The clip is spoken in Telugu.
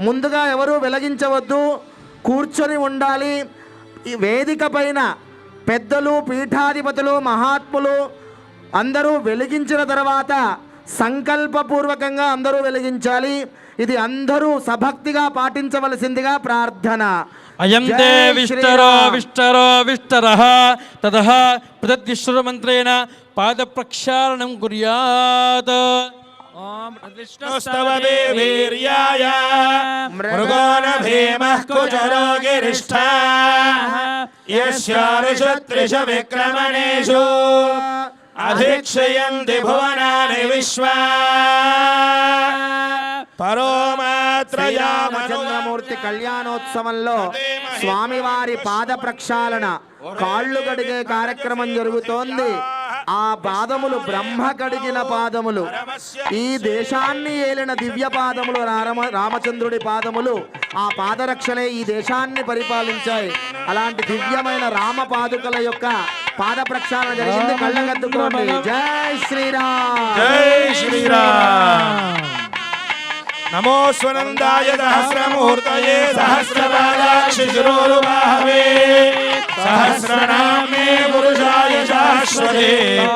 ముందుగా ఎవరు వెలిగించవద్దు. కూర్చొని ఉండాలి. ఈ వేదిక పైన పెద్దలు పీఠాధిపతులు మహాత్ములు అందరూ వెలిగించిన తర్వాత సంకల్పపూర్వకంగా అందరూ వెలిగించాలి. ఇది అందరూ సభక్తిగా పాటించవలసిందిగా ప్రార్థన. అయం జై విష్టరో. విష్టరో విష్టర తద ప్రక్షాళనం కుర్యాత్. स्तव वीर्याय मृगो न भीमः कुचरो गिरिष्ठा यस्यारुषत्रिष विक्रमणेषु अधिक्षयन्ति भुवनानि विश्वा परो రామచంద్రమూర్తి కళ్యాణోత్సవంలో స్వామివారి పాద ప్రక్షాళన కాళ్ళు కడిగే కార్యక్రమం జరుగుతోంది ఆ పాదములు బ్రహ్మ కడిగిన పాదములు. ఈ దేశాన్ని ఏలిన దివ్య పాదములు రామ రామచంద్రుడి పాదములు ఆ పాదరక్షలే ఈ దేశాన్ని పరిపాలించాయి. అలాంటి దివ్యమైన రామ పాదుకల యొక్క పాద ప్రక్షాళన జరిగింది. కళ్ళగద్దుకోండి జై శ్రీరామ్. జై శ్రీరామ్. నమో స్వనందాయ సహస్రమూర్తయే సహస్రపాదాక్షిశిరోరుబాహవే సహస్రనామే Shreya